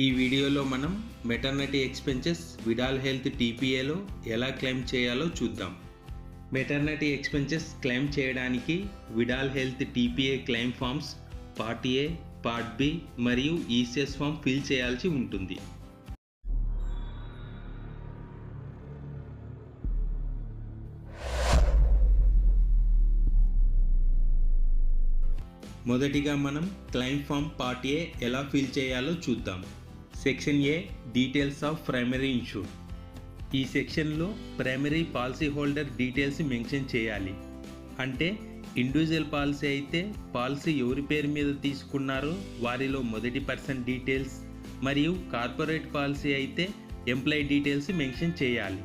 ఈ వీడియోలో మనం మెటర్నిటీ ఎక్స్పెన్సెస్ విడాల్ హెల్త్ టీపీఏలో ఎలా క్లెయిమ్ చేయాలో చూద్దాం. మెటర్నిటీ ఎక్స్పెన్సెస్ క్లెయిమ్ చేయడానికి Vidal health TPA claim forms part A part B మరియు ఈసీఎస్ ఫామ్ ఫిల్ చేయాల్సి ఉంటుంది. మొదటిగా మనం క్లెయిమ్ ఫామ్ పార్ట్ ఏ ఎలా ఫిల్ చేయాలో చూద్దాం. Section A details of primary insure ఈ సెక్షన్లో primary policy holder details mention చేయాలి. అంటే ఇండివిజువల్ పాలసీ అయితే పాలసీ ఎవరి పేరు మీద తీసుకున్నారో వారిలో మొదటి పర్సన్ డీటెయిల్స్ మరియు కార్పొరేట్ పాలసీ అయితే ఎంప్లాయీ డీటెయిల్స్ మెన్షన్ చేయాలి.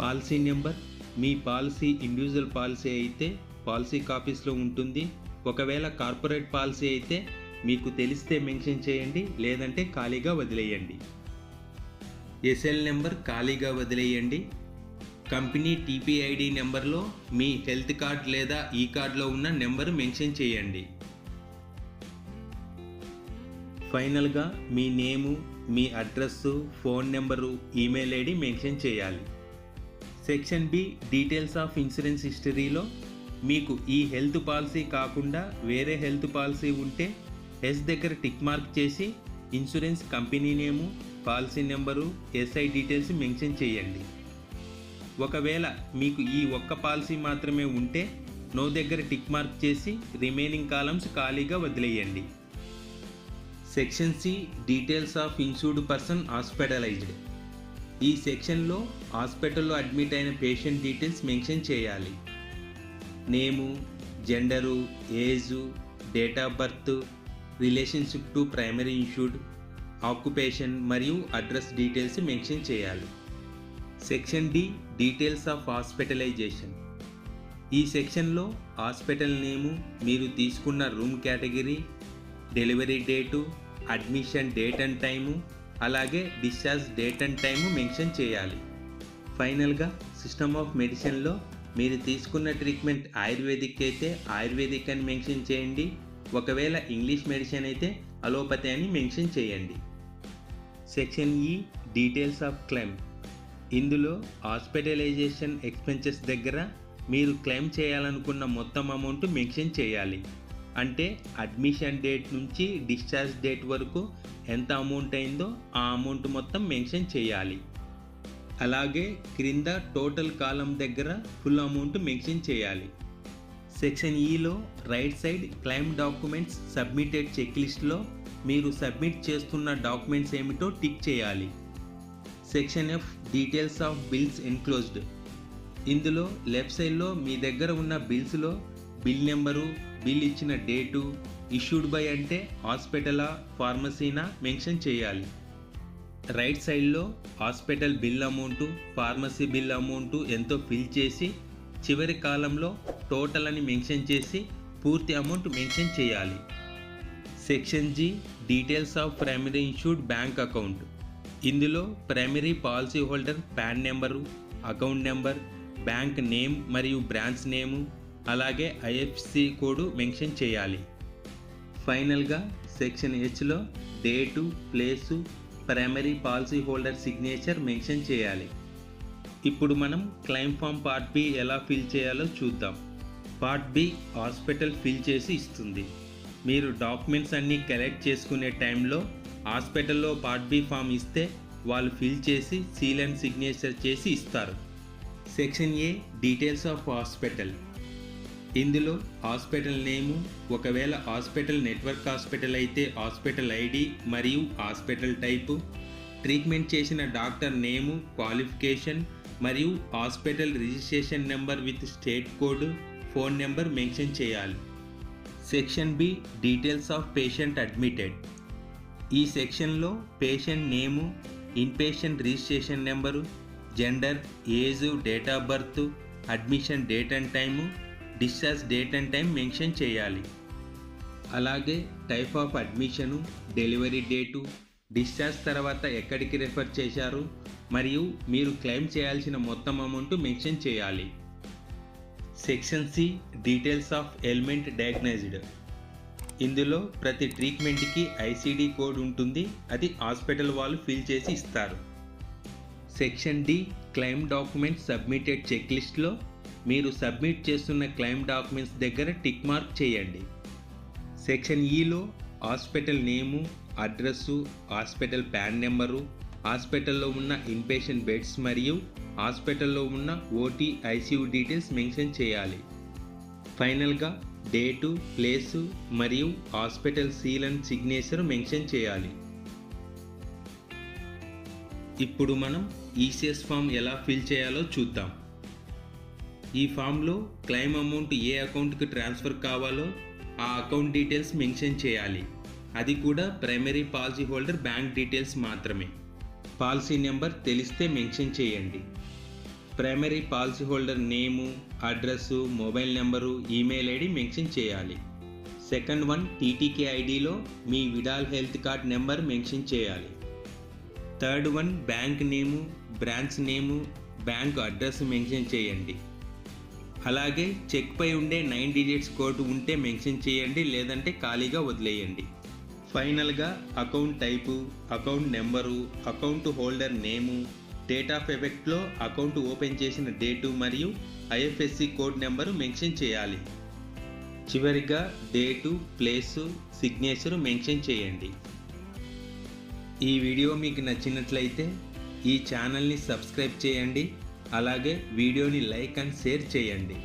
పాలసీ నెంబర్ మీ పాలసీ ఇండివిజువల్ పాలసీ అయితే పాలసీ కాపీస్లో ఉంటుంది. ఒకవేళ కార్పొరేట్ పాలసీ అయితే మీకు తెలిస్తే మెన్షన్ చేయండి లేదంటే ఖాళీగా వదిలేయండి. ఎస్ఎల్ నెంబర్ ఖాళీగా వదిలేయండి. కంపెనీ టీపీఐడి నెంబర్లో మీ హెల్త్ కార్డ్ లేదా ఈ కార్డులో ఉన్న నెంబర్ మెన్షన్ చేయండి. ఫైనల్గా మీ నేము మీ address phone number email ID mention చేయాలి. Section B details of insurance హిస్టరీలో మీకు ఈ హెల్త్ పాలసీ కాకుండా వేరే హెల్త్ పాలసీ ఉంటే ఎస్ దగ్గర టిక్ మార్క్ చేసి insurance company name policy number SI details mention చేయండి. ఒకవేళ మీకు ఈ ఒక్క పాలసీ మాత్రమే ఉంటే నో దగ్గర టిక్ మార్క్ చేసి రిమైనింగ్ కాలమ్స్ ఖాళీగా వదిలేయండి. Section C details of insured person hospitalised. ఈ సెక్షన్లో హాస్పిటల్లో అడ్మిట్ అయిన పేషెంట్ డీటెయిల్స్ మెన్షన్ చేయాలి. Name gender age date of birth relationship to primary insured occupation మరియు అడ్రస్ డీటెయిల్స్ మెన్షన్ చేయాలి. Section D details of hospitalisation. ఈ సెక్షన్లో హాస్పిటల్ నేము మీరు తీసుకున్న room category delivery date admission date and time అలాగే discharge date and time mention చేయాలి. ఫైనల్గా system of మెడిసిన్లో మీరు తీసుకున్న ట్రీట్మెంట్ ఆయుర్వేదిక్ అయితే ఆయుర్వేదిక్ అని మెన్షన్ చేయండి. ఒకవేళ ఇంగ్లీష్ మెడిసిన్ అయితే అలోపతి అని మెన్షన్ చేయండి. Section E details of claim ఇందులో హాస్పిటలైజేషన్ ఎక్స్పెన్సెస్ దగ్గర మీరు క్లెయిమ్ చేయాలనుకున్న మొత్తం అమౌంట్ మెన్షన్ చేయాలి. అంటే అడ్మిషన్ డేట్ నుంచి డిశ్చార్జ్ డేట్ వరకు ఎంత అమౌంట్ అయిందో ఆ అమౌంట్ మొత్తం మెన్షన్ చేయాలి. అలాగే క్రింద టోటల్ కాలం దగ్గర ఫుల్ అమౌంట్ మెన్షన్ చేయాలి. సెక్షన్ ఈలో right side claim documents submitted check లిస్ట్లో మీరు సబ్మిట్ చేస్తున్న డాక్యుమెంట్స్ ఏమిటో టిక్ చేయాలి. Section F details of bills enclosed. ఇందులో లెఫ్ట్ సైడ్లో మీ దగ్గర ఉన్న బిల్స్లో బిల్ నెంబరు బిల్ ఇచ్చిన డేటు ఇష్యూడ్ బై అంటే హాస్పిటలా ఫార్మసీనా మెన్షన్ చేయాలి. రైట్ సైడ్లో hospital bill amount pharmacy bill amount ఎంతో ఫిల్ చేసి చివరి కాలంలో టోటల్ అని మెన్షన్ చేసి పూర్తి అమౌంట్ మెన్షన్ చేయాలి. Section G details of primary insured bank account. ఇందులో primary policy holder PAN number account number bank name మరియు బ్రాంచ్ నేము అలాగే ఐఎఫ్సి కోడ్ మెన్షన్ చేయాలి. ఫైనల్గా section హెచ్లో date place primary policy holder signature mention చేయాలి. ఇప్పుడు మనం claim form part B ఎలా fill చేయాలో చూద్దాం. పార్ట్ బి హాస్పిటల్ ఫిల్ చేసి ఇస్తుంది. మీరు డాక్యుమెంట్స్ అన్నీ కలెక్ట్ చేసుకునే టైంలో హాస్పిటల్లో పార్ట్ బి ఫామ్ ఇస్తే వాళ్ళు ఫిల్ చేసి సీల్ అండ్ సిగ్నేచర్ చేసి ఇస్తారు. Section A details of hospital. ఇందులో హాస్పిటల్ నేము ఒకవేళ హాస్పిటల్ నెట్వర్క్ హాస్పిటల్ అయితే హాస్పిటల్ ఐడి మరియు హాస్పిటల్ టైపు. ట్రీట్మెంట్ చేసిన డాక్టర్ నేము క్వాలిఫికేషన్ మరియు hospital registration number with state code phone number mention చేయాలి. Section B details of patient admitted. ఈ సెక్షన్లో patient name inpatient registration number gender age date of birth admission date and time discharge date and time mention చేయాలి. అలాగే type of admission delivery date discharge తర్వాత ఎక్కడికి refer చేశారు? మరియు మీరు claim చేయాల్సిన మొత్తం అమౌంట్ మెన్షన్ చేయాలి. Section C details of ailment diagnosed ఇందులో ప్రతి ట్రీట్మెంట్కి ఐసీడీ కోడ్ ఉంటుంది. అది హాస్పిటల్ వాళ్ళు ఫిల్ చేసి ఇస్తారు. Section D claim documents submitted check లిస్ట్లో మీరు సబ్మిట్ చేస్తున్న క్లెయిమ్ డాక్యుమెంట్స్ దగ్గర టిక్ మార్క్ చేయండి. సెక్షన్ ఈలో hospital name address hospital PAN number హాస్పిటల్లో ఉన్న ఇన్పేషెంట్ బెడ్స్ మరియు హాస్పిటల్లో ఉన్న ఓటీ ఐసీయూ డీటెయిల్స్ మెన్షన్ చేయాలి. ఫైనల్గా డేటు ప్లేసు మరియు hospital seal and signature mention చేయాలి. ఇప్పుడు మనం ఈసీఎస్ ఫామ్ ఎలా ఫిల్ చేయాలో చూద్దాం. ఈ ఫామ్లో క్లెయిమ్ అమౌంట్ ఏ అకౌంట్కి ట్రాన్స్ఫర్ కావాలో ఆ అకౌంట్ డీటెయిల్స్ మెన్షన్ చేయాలి. అది కూడా primary policy holder bank details మాత్రమే. పాలసీ నెంబర్ తెలిస్తే మెన్షన్ చేయండి. Primary policy holder name address mobile number email ID mention చేయాలి. సెకండ్ వన్ టీటీకే ఐడిలో మీ Vidal health card number mention చేయాలి. Third one bank name branch name bank address mention చేయండి. అలాగే చెక్పై ఉండే నైన్ డిజిట్స్ కోడ్ ఉంటే mention చేయండి లేదంటే ఖాళీగా వదిలేయండి. ఫైనల్గా account type account number account holder name date of ఎఫెక్ట్లో account open చేసిన డేటు మరియు ఐఎఫ్ఎస్సి కోడ్ నెంబరు మెన్షన్ చేయాలి. చివరిగా డేటు ప్లేసు సిగ్నేచరు మెన్షన్ చేయండి. ఈ వీడియో మీకు నచ్చినట్లయితే ఈ ఛానల్ని సబ్స్క్రైబ్ చేయండి. అలాగే వీడియోని లైక్ అండ్ షేర్ చేయండి.